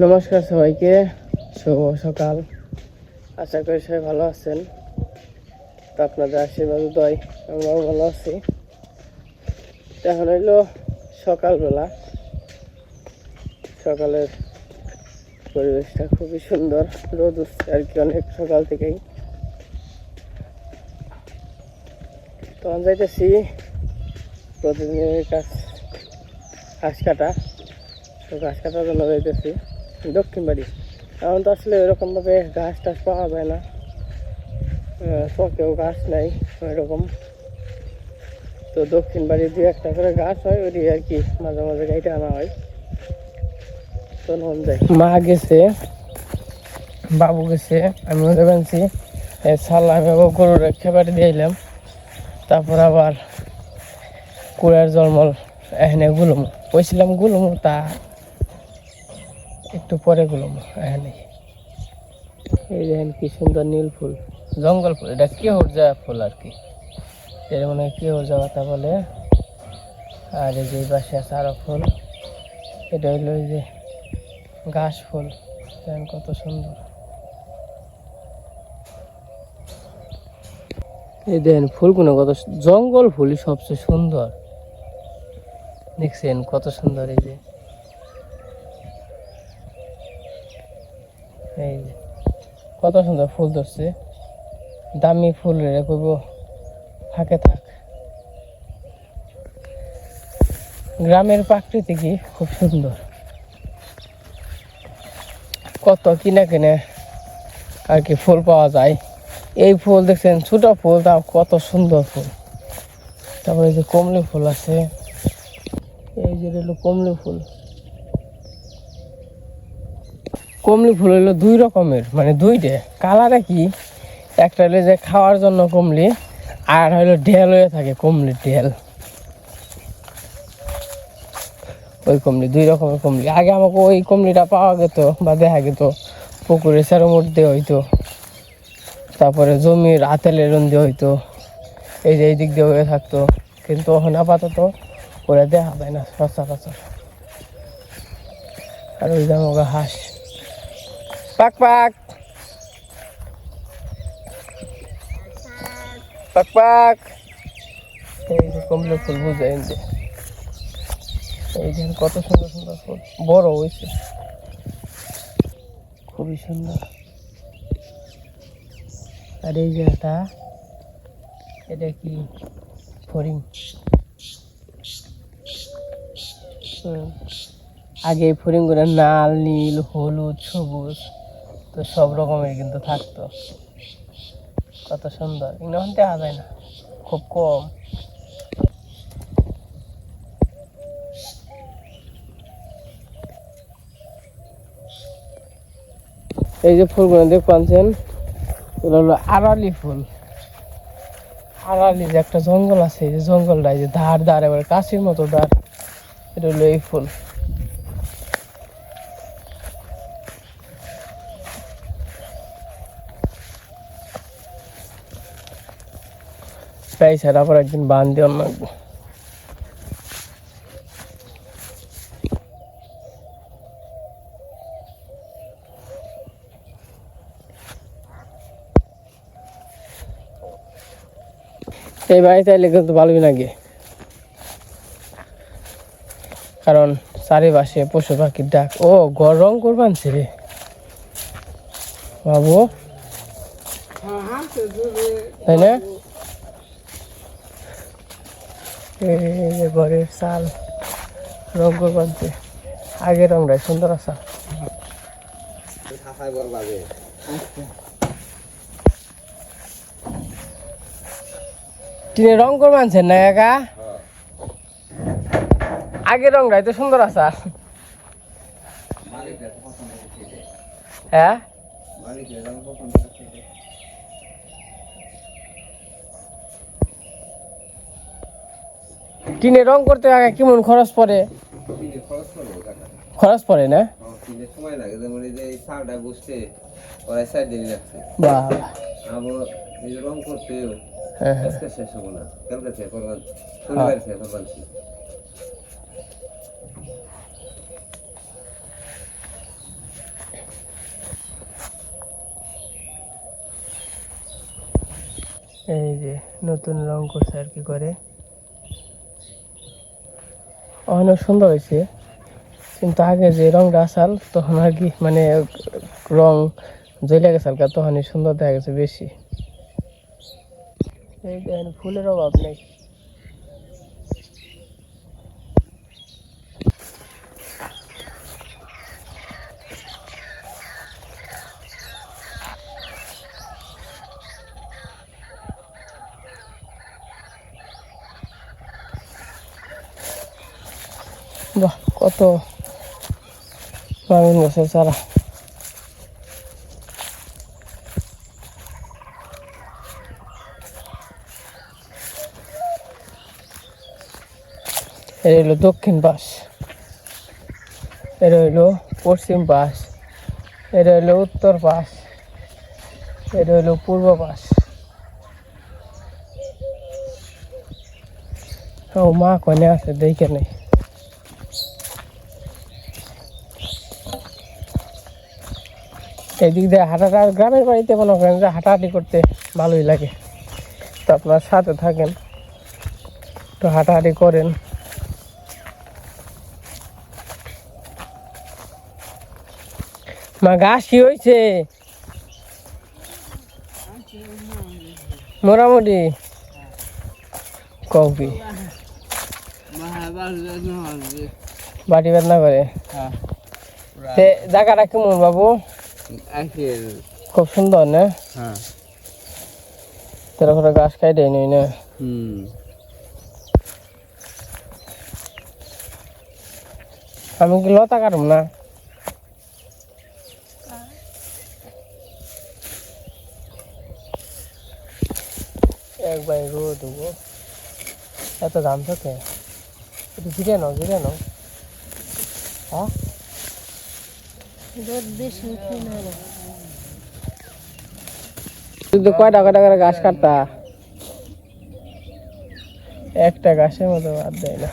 নমস্কার সবাইকে। শুভ সকাল। আশা করি সবাই ভালো আছেন। তো আপনাদের আশীর্বাদ দয়, আমরাও ভালো আছি। এখন হইল সকালবেলা। সকালের পরিবেশটা খুবই সুন্দর। রোদ উঠছে আর কি অনেক সকাল থেকেই। তখন যাইতেছি প্রতিদিনের কাজ ঘাস কাটা। তো ঘাস কাটার জন্য যাইতেছি। দক্ষিণ বাড়ি। এখন তো আসলে ওইরকমভাবে ঘাস টাস পাওয়া যায় না। শখেও ঘাস নাই ওইরকম। তো দক্ষিণ বাড়ি দিয়ে একটা করে গাছ হয়, ওই আর কি মাঝে মাঝে গাইতে আনা হয়। তো নন যাই। মা গেছে, বাবু গেছে আমি ওদের বানছি। সাল্লাহ আমি গরুর খেপাটি দিয়ে তারপর আবার কুড়ার জলমল, এখানে গুলুম। কইছিলাম গুলুম তা একটু পরে গুলুম এখানে এই দেখেন কি সুন্দর নীল ফুল। জঙ্গল ফুল এটা কে যা ফুল আর কি। এর মনে হয় কে যাওয়া তা বলে। আর এই যে পাশে আছে আরও ফুল। এটা হইল যে ঘাস ফুল। দেখেন কত সুন্দর। এই দেখেন ফুলগুলো কত জঙ্গল ফুলই সবচেয়ে সুন্দর। দেখছেন কত সুন্দর এই যে। এই কত সুন্দর ফুল ধরছে। দামি ফুল রে, কইব, ফাঁকে থাক। গ্রামের প্রাকৃতিকই খুব সুন্দর। কত কিনে কিনে আর কি ফুল পাওয়া যায়। এই ফুল দেখছেন, ছোট ফুল, তাও কত সুন্দর ফুল। তারপরে যে কমলি ফুল আছে। এই যে কমলি ফুল। কমলি ফুল হলো দুই রকমের মানে দুইটে। কালার কি? একটা হলো যে খাওয়ার জন্য কমলি আর হলো ঢেল হয়ে থাকে কমলি ঢেল। ওই কমলি দুই রকমের কমলি আগে আমাকে ওই কমলিটা পাওয়া যেত বা দেখা যেত, পুকুরে সেরো মধ্যে হইতো। তারপরে জমির আতেলের রন্দি হইতো। এই যে এই দিক দিয়ে হয়ে থাকতো। কিন্তু এখন আপাতত ওরা দেখা যায় না সচরাচর আর ওই যে আমাকে হাঁস পাক পাক। পাক পাক। এই যে ফুল বুঝাই যে। এই যে কত সুন্দর সুন্দর ফুল। বড় হয়েছে। খুবই সুন্দর। আর এই যে এটা এটা কি? ফরিং। আগে এই ফরিংগুলো লাল, নীল, হলুদ, সবুজ। তো সব রকমের কিন্তু থাকতো। কত সুন্দর। এখন দেখা যায় না। খুব কম। এই যে ফুলগুলো দেখতে পাচ্ছেন, এগুলো হলো আড়ালি ফুল। আড়ালি যে একটা জঙ্গল আছে, এই যে জঙ্গলটা এই যে ধার ধার এবার কাশির মতো ধার। এটা হলো এই ফুল। তাই স্যার আবার একদিন বান দিয়ে অন্য একদিন এই বাড়িতে এলে কিন্তু ভালোই লাগে। কারণ চারিপাশে পশু পাখির ডাক। ও গড় রং করবান রে। বাবু। তাই না এই যে ঘরের চাল রং করবানছে আগে রংটাই সুন্দর আছে। টিনে রং করবানছেন না, একা? আগে রংটাই তো সুন্দর আছে। হ্যাঁ? কিনে রং করতে আগে কেমন খরচ পড়ে? খরচ পড়ে না? সময় লাগে যে সারটা বসতে প্রায় চার দিন বাহ। এই রং করতে হ্যাঁ, হ্যাঁ। শেষ না কালকে করবেন হ্যাঁ। শনিবার করবেন এই যে নতুন রং করছে আর কি করে। অনেক সুন্দর হয়েছে। কিন্তু আগে যে রংটা আসাল, তখন আর কি মানে রং জ্বলে গেছে হালকা, তখনই সুন্দর দেখা গেছে বেশি। ফুলের অভাব নেই। বাহ কত বাগান গাছের চারা এটা হইল দক্ষিণ পাশ এটা হইল পশ্চিম পাশ এটা হইল উত্তর পাশ এটা হইল পূর্ব পাশ ও মা কনে আছে দেখে নেই এদিক দিয়ে হাঁটাটা গ্রামের বাড়িতে মনে করেন যে হাঁটাহাঁটি করতে ভালোই লাগে। তো আপনার সাথে থাকেন তো হাঁটাহাঁটি করেন। মা ঘাস কি হয়েছে? মোটামুটি। কও কি? বাটি বেদনা করে। তে জায়গাটা কেমন বাবু? খুব সুন্দর না? হ্যাঁ। তোরা করে গাছ কাটে নই না? হুম। আমি কি লতা কাটব না? একবার রোদ দেবো। এত দাম থাকে? একটু জিরে নাও জিরে নাও। হ্যাঁ? তুই ছোট কাটতা? একটা মতো বাদ দেয় না।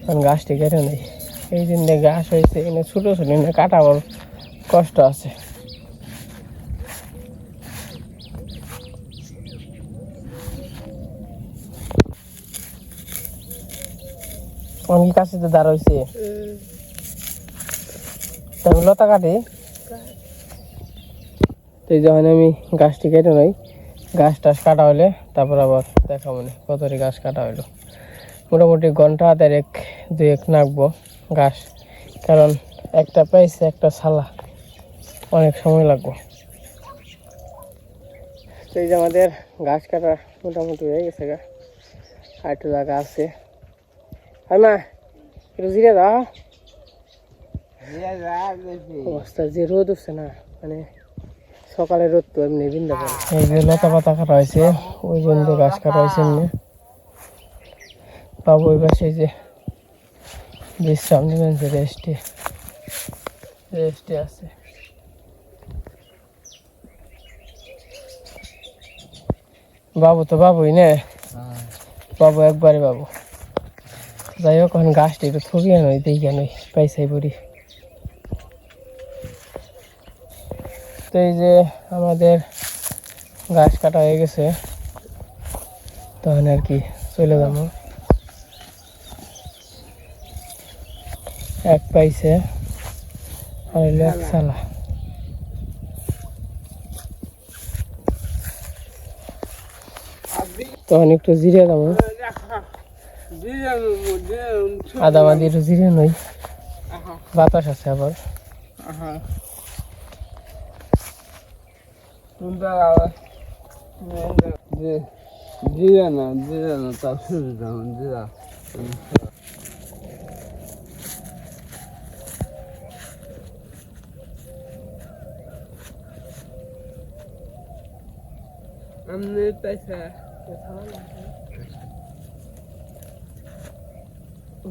এখন গাছটি কেটে নেই। এই হয়েছে এনে ছোটো ছোটো এনে কাটাবার কষ্ট আছে। আমি কাছে তো দাঁড় হয়েছে লতা কাটি। এই যখন আমি গাছটি কেটে নই। গাছ টাছ কাটা হলে তারপর আবার দেখা মনে কতটি গাছ কাটা হইল। মোটামুটি ঘণ্টা দেড়েক এক নাকবো গাছ। কারণ একটা পাইছে, একটা ছালা। অনেক সময় লাগবো। এই যে আমাদের গাছ কাটা মোটামুটি হয়ে গেছে গা। আর একটু জায়গা আছে। আর মা একটু জিরে দাও অবস্থা যে রোদ উঠছে না মানে সকালে রোদ তো এমনি বিন্দা এই যে লতা পাতা কাটা হয়েছে ওই জন্য গাছ কাটা হয়েছে এমনি। বাবু ওই পাশে যে বিশ্রাম নেবেন যে রেস্টে রেস্টে আছে। বাবু তো বাবুই নে? বাবু একবারে বাবু। যাই হোক এখন গাছটি একটু থকিয়ে নই দেখে নই পাইসাই পড়ি তো এই যে আমাদের গাছ কাটা হয়ে গেছে, তখন আর কি চলে যাব। এক পাইছে, আর হইল এক সালা। তখন একটু জিরে যাব। আদা মাদি একটু জিরে নই বাতাস আছে আবার। জিরা না জিরা না তার শুরু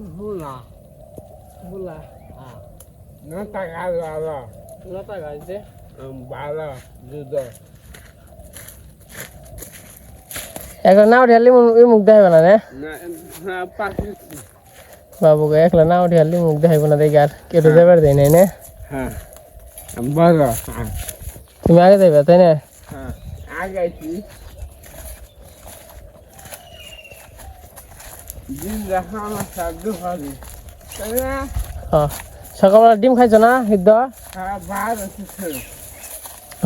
হুলা বুলা না টাকা বাবা লতা গাছ যে বাবা দুধ একলা না উঠিয়ালি এই মুখ দেখাইব না রে বাবুকে একলা না উঠিয়ালি মুখ দেখাইব না দেখি আর কেটে যাবার দেয় নাই নে হ্যাঁ হ্যাঁ তুমি আগে যাইবা তাই না হ্যাঁ আগাইছি দিন দেখা আমার সাধ্য হবে তাই না হ্যাঁ সকালবেলা ডিম খাইছো না, সিদ্ধ?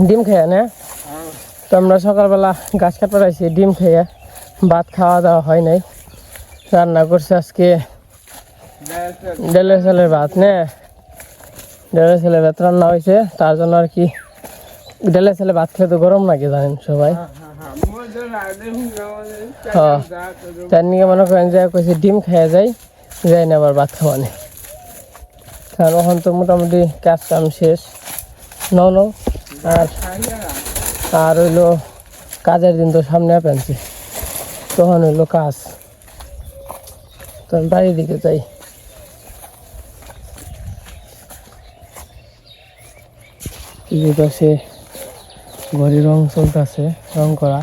ডিম খেয়ে না? তো আমরা সকালবেলা গাছ কাটতে পাইছি ডিম খেয়ে ভাত খাওয়া দাওয়া হয় নাই। রান্না করছে আজকে ডেলের ছেলের ভাত, নে? ডেলের ছেলের ভাত রান্না হয়েছে, তার জন্য আর কি ডেলের ছেলে ভাত খেতে গরম লাগে জানেন সবাই। তার নিয়ে মনে করেন যে কইছে ডিম খেয়ে যাই যাই না আবার ভাত খাওয়ানি কারণ ওখান তো মোটামুটি কাজ কাম শেষ। নও আর আর হইল কাজের দিন তো সামনে পেনছি তখন হইল কাজ। তখন বাড়ির দিকে যাই। পাশে ঘড়ি রং চলতেছে, রং করা।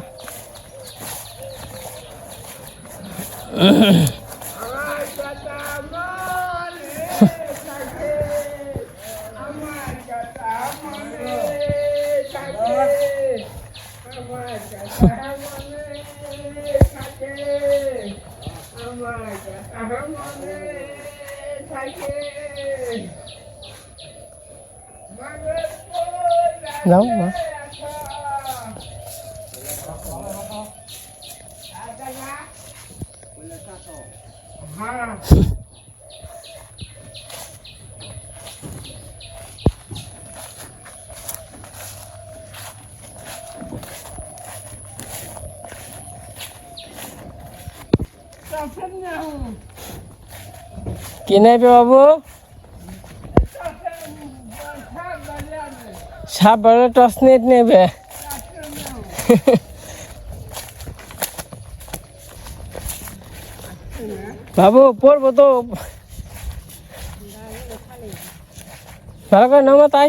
যাও মা কি নেবে বাবু? সাপ বড় টস নেট নেবে। বাবু পড়ব তো। ভালো করে তাই।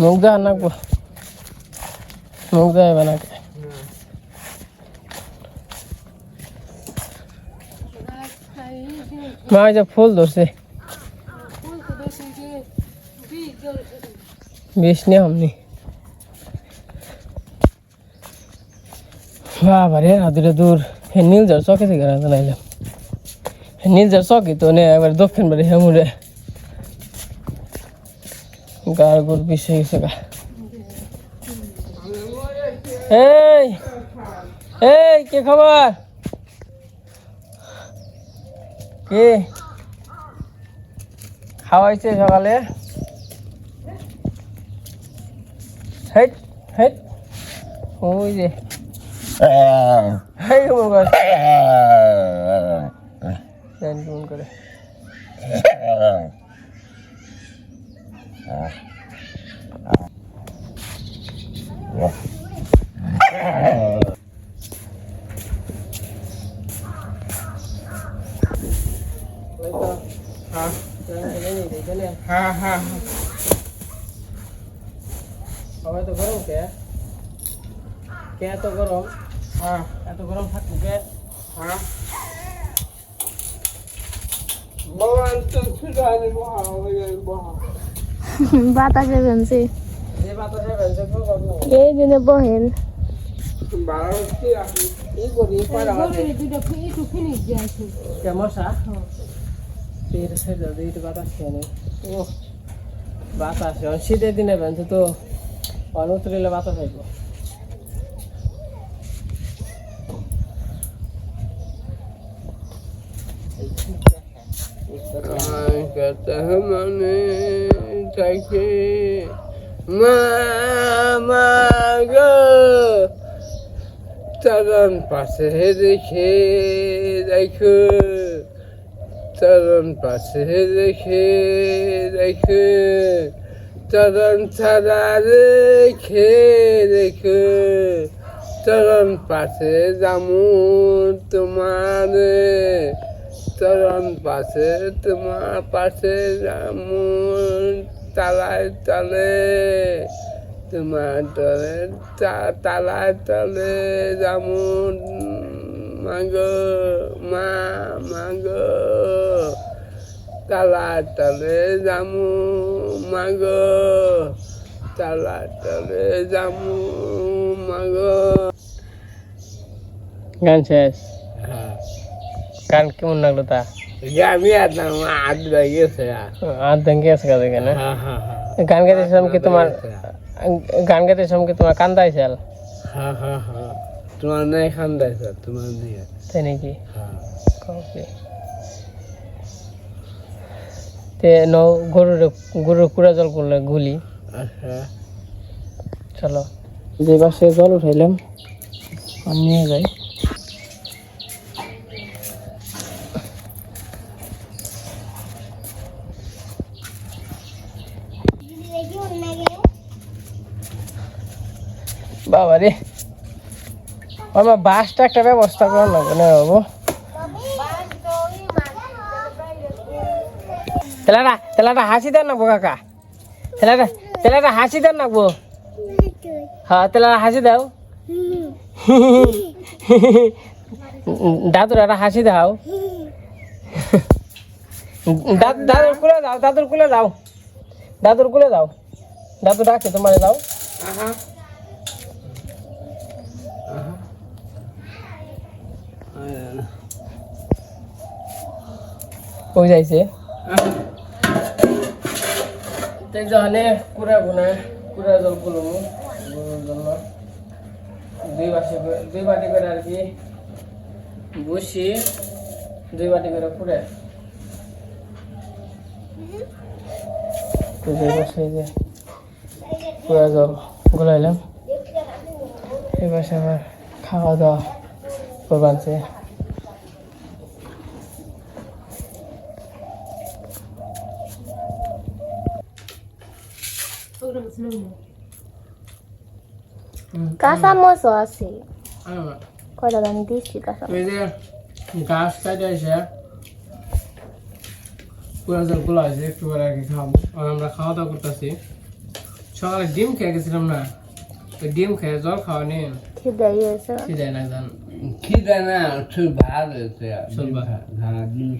মুখ দেওয়া নাকবো মুখ দেওয়া নাকি? মা ওই ফুল ধরছে। বেশ নিয়ে আমনি। বাবা রে হাতুরে দূর। হে, নীল যার চকে থেকে রাখতে নাইলাম নীল যার চকি তো নে, একবার দক্ষিণ বাড়ি হেমুরে গার গুড় বিষে গেছে গা। এই এই, কে খবর? কে? খাওয়াইছে সকালে? হেট হেট। ওই যে। হেই কেমন করে। হ্যাঁ হ্যাঁ সবাই তো গরম কে কে এত গরম? হ্যাঁ এত গরম থাকব কে? হ্যাঁ। বাতাসে ভেনছি এই বহেন। একটু বাতাস শীতের দিনে তো অনুতরিলে বাতাস হইব আমার কথা মনে থাকে। মা গো, চরণ পাশে রেখে দেখো। চরণ পাশে রেখে দেখো। চরণ ছাড়া রেখে রেখো চরণ পাশে যামু তোমার। চরণ পাশে তোমার পাশে তালায় তলে তোমার তলে তালায় তলে যামু মাগ, মা, মাগ। তালা তলে যামু মাগো। তালা তলে যামু মাগো। গান শেষ। গান কেমন লাগল তা? আমি গেছে কাজে হ্যাঁ হ্যাঁ হ্যাঁ। গান গাইতে সময় কি তোমার গান গাইতে সময় কি তোমার কান্দা আইসাল তোমার তোমার নিয়ে তাই নাকি? ওকে তে ন গরুর গরুর কুড়া জল করলে গুলি। আচ্ছা। চলো। যে পাশে জল উঠাইলাম নিয়ে যাই। বাবা রে। আমার বাসটা একটা ব্যবস্থা করার লাগবে না বাবু। তেলাটা তেলাটা হাসি দেন না কাকা। তেলাটা তেলাটা হাসি দেন না গো। হ্যাঁ তেলাটা হাসি দাও। দাদুর একটা হাসি দাও। দাদু দাদুর কুলে দাও দাদুর কুলে দাও দাদুর কুলে দাও দাদু ডাকে তোমার দাও ওই যাইছে? তাই জানে কুড়া গুনে কুড়া জল গরুর জন্য দুই বাটি দুই বাটি করে আর কি বসি দুই বাটি করে কুড়ে। তো কুড়া জল গুলাইলাম। পাশে আবার খাওয়া দাওয়া। কাঁচা মশো আছে কয়টা আমি দিচ্ছি কাঁচা এই যে গাছ কাটে এসে পুরো জলগুলো আছে একটু পরে আর কি খাব আমরা খাওয়া দাওয়া করতেছি সকালে ডিম খেয়ে গেছিলাম না ডিম খেয়ে জল খাওয়া নিয়ে খিদে হয়েছে খিদে না জান খিদে না তুই ভাত হয়েছে। হ্যাঁ ডিম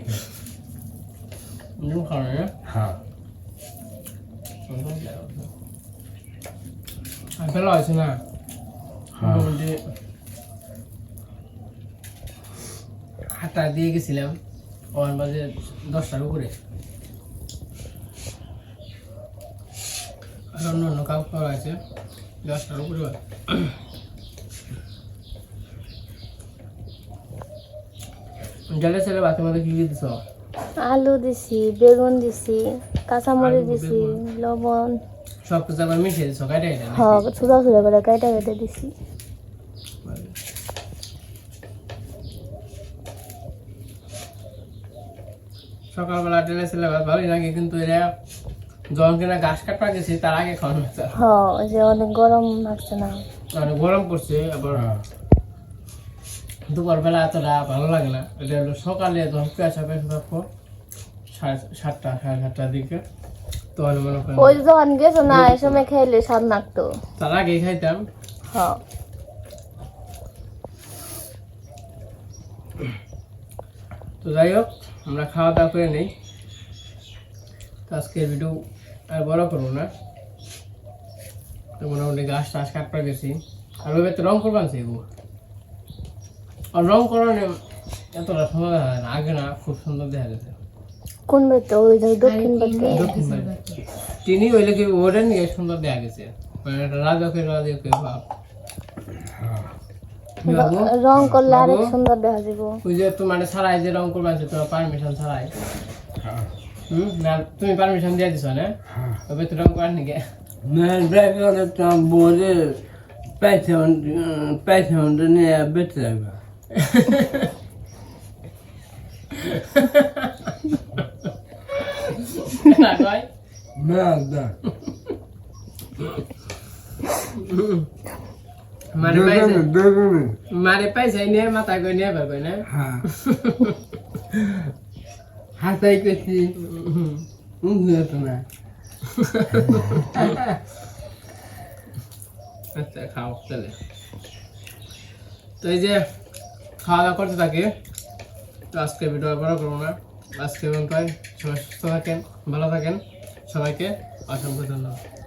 খাওয়া হ্যাঁ ফেলা হয়েছে না মোটামুটি হাতটা দিয়ে গেছিলাম ওয়ান বাজে দশটার উপরে অন্য অন্য কাউ করা আছে দশটার উপরে হয়। জলের ছেলে বাকি মধ্যে কি কি দিছ? আলু দিছি বেগুন দিছি কাঁচামরিচ দিছি লবণ। সব কিছু আবার মিশিয়ে দিছ কাটে এটা হ ছুদা ছুদা করে কেটে কেটে দিছি। সকালবেলা টেনে ছেলে ভাত ভালোই লাগে কিন্তু এরা যখন কিনা ঘাস কাটা গেছি তার আগে খাওয়ানো হয়েছে হ ওই যে অনেক গরম লাগছে না। মানে গরম করছে আবার দুপুর বেলা এতটা ভালো লাগে না। এটা হলো সকালে যখন কুয়াশা থাকব সাড়ে সাতটা সাড়ে সাতটার দিকে। তখন মনে করেন ওই যখন গেছো না এই সময় খাইলে স্বাদ লাগতো। তার আগে খাইতাম। হ তো যাই হোক আমরা খাওয়া দাওয়া করে নেই। তো আজকে ভিডিও আর বড় করব না। তো মোটামুটি গাছ টাছ কাটপা গেছি। আর ওই তো রং করবান এগুলো আর রং করানো সুন্দর দেখা যায় না আগে না খুব সুন্দর দেখা গেছে। কোন বাড়িতে? ওই দক্ষিণ বাড়িতে? দক্ষিণ। তিনি হইলে কি ওরে নিয়ে সুন্দর দেখা গেছে। মানে রাজকের রাজকের ভাব রং করলে আরেক সুন্দর দেখা যাব ওই যে তোমার ছাড়াই যে রং করবা আছে তোমার পারমিশন ছাড়াই। হুম না তুমি পারমিশন দিয়ে দিছো না? তবে তো রং করার নাকি। পেছন পেছন নিয়ে বেঁচে যাবে না কয় না না মারে বেগুনি মারে পাইছে নিয়ে মাথা কই নিয়ে পারবে না হাতাই করছি না আচ্ছা খাও তাহলে তো এই যে খাওয়া দাওয়া করতে থাকি, তো আজকে ভিডিও আবারও করব না। আজকে এবং সবাই সুস্থ থাকেন, ভালো থাকেন। সবাইকে অসংখ্য ধন্যবাদ।